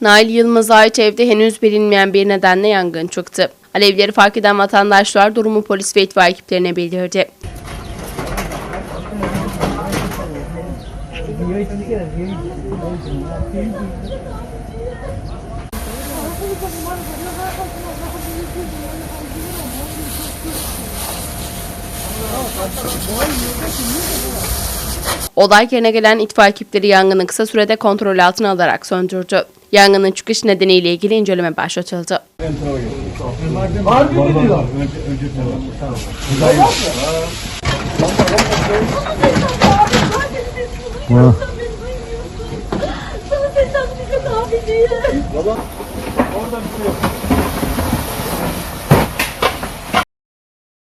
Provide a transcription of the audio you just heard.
Nail Yılmaz'a ait evde henüz bilinmeyen bir nedenle yangın çıktı. Alevleri fark eden vatandaşlar durumu polis ve itfaiye ekiplerine bildirdi. Olay yerine gelen itfaiye ekipleri yangını kısa sürede kontrol altına alarak söndürdü. Yangının çıkış nedeniyle ilgili inceleme başlatıldı. Sana desem bize kahve değil.